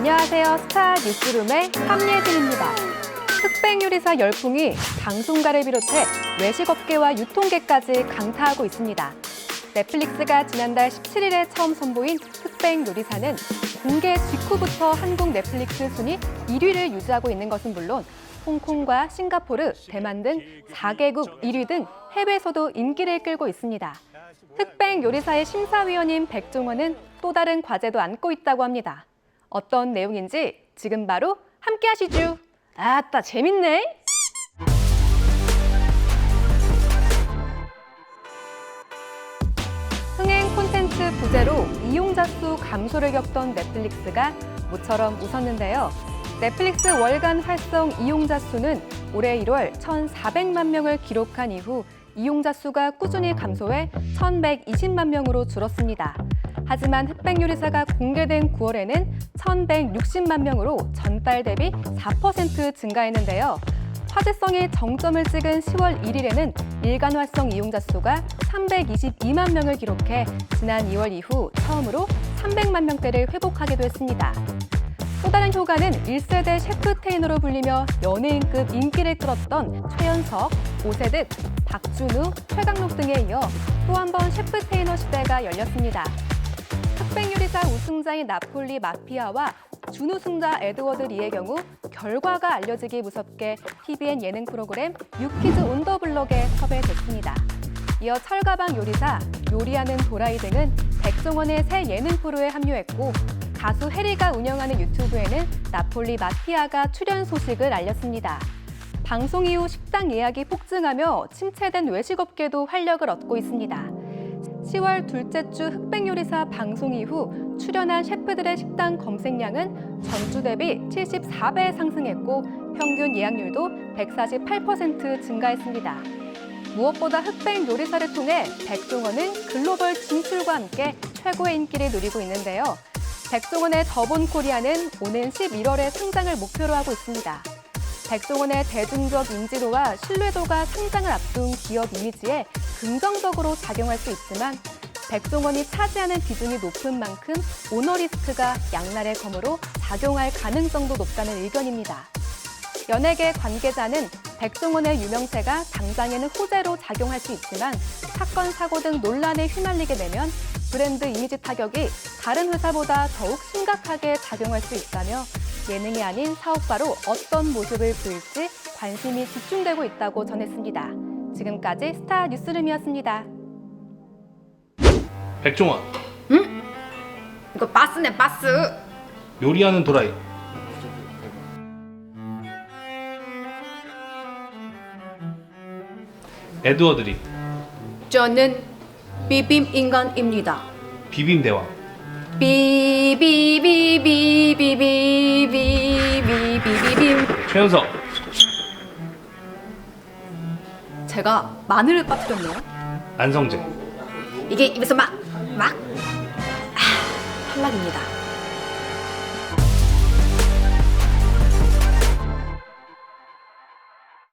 안녕하세요. 스타 뉴스룸의 함예진입니다. 흑백 요리사 열풍이 방송가를 비롯해 외식업계와 유통계까지 강타하고 있습니다. 넷플릭스가 지난달 17일에 처음 선보인 흑백 요리사는 공개 직후부터 한국 넷플릭스 순위 1위를 유지하고 있는 것은 물론 홍콩과 싱가포르, 대만 등 4개국 1위 등 해외에서도 인기를 끌고 있습니다. 흑백 요리사의 심사위원인 백종원은 또 다른 과제도 안고 있다고 합니다. 어떤 내용인지 지금 바로 함께 하시죠. 아따 재밌네. 흥행 콘텐츠 부재로 이용자 수 감소를 겪던 넷플릭스가 모처럼 웃었는데요. 넷플릭스 월간 활성 이용자 수는 올해 1월 1,400만 명을 기록한 이후 이용자 수가 꾸준히 감소해 1,120만 명으로 줄었습니다. 하지만 흑백 요리사가 공개된 9월에는 1,160만 명으로 전달 대비 4% 증가했는데요. 화제성이 정점을 찍은 10월 1일에는 일간 활성 이용자 수가 322만 명을 기록해 지난 2월 이후 처음으로 300만 명대를 회복하기도 했습니다. 또 다른 효과는 1세대 셰프 테이너로 불리며 연예인급 인기를 끌었던 최연석, 오세득, 박준우, 최강록 등에 이어 또 한 번 셰프 테이너 시대가 열렸습니다. 요리사 우승자인 나폴리 마피아와 준우승자 에드워드 리의 경우 결과가 알려지기 무섭게 TVN 예능 프로그램 유키즈 온 더 블럭에 섭외됐습니다. 이어 철가방 요리사, 요리하는 도라이 등은 백종원의 새 예능 프로에 합류했고 가수 해리가 운영하는 유튜브에는 나폴리 마피아가 출연 소식을 알렸습니다. 방송 이후 식당 예약이 폭증하며 침체된 외식업계도 활력을 얻고 있습니다. 10월 둘째 주 흑백 요리사 방송 이후 출연한 셰프들의 식당 검색량은 전주 대비 74배 상승했고 평균 예약률도 148% 증가했습니다. 무엇보다 흑백 요리사를 통해 백종원은 글로벌 진출과 함께 최고의 인기를 누리고 있는데요. 백종원의 더본 코리아는 오는 11월에 상장을 목표로 하고 있습니다. 백종원의 대중적 인지도와 신뢰도가 상장을 앞둔 기업 이미지에 긍정적으로 작용할 수 있지만 백종원이 차지하는 비중이 높은 만큼 오너 리스크가 양날의 검으로 작용할 가능성도 높다는 의견입니다. 연예계 관계자는 백종원의 유명세가 당장에는 호재로 작용할 수 있지만 사건, 사고 등 논란에 휘말리게 되면 브랜드 이미지 타격이 다른 회사보다 더욱 심각하게 작용할 수 있다며 예능이 아닌 사업가로 어떤 모습을 보일지 관심이 집중되고 있다고 전했습니다. 지금까지 스타 뉴스룸이었습니다. 백종원. 이거 바스네 바스. 요리하는 도라이. 에드워드리 저는 비빔 인간입니다. 비빔 대왕. 비비비비 최연석. 제가 마늘을 빠뜨렸네요. 안성재. 이게 입에서 막 막 아, 탈락입니다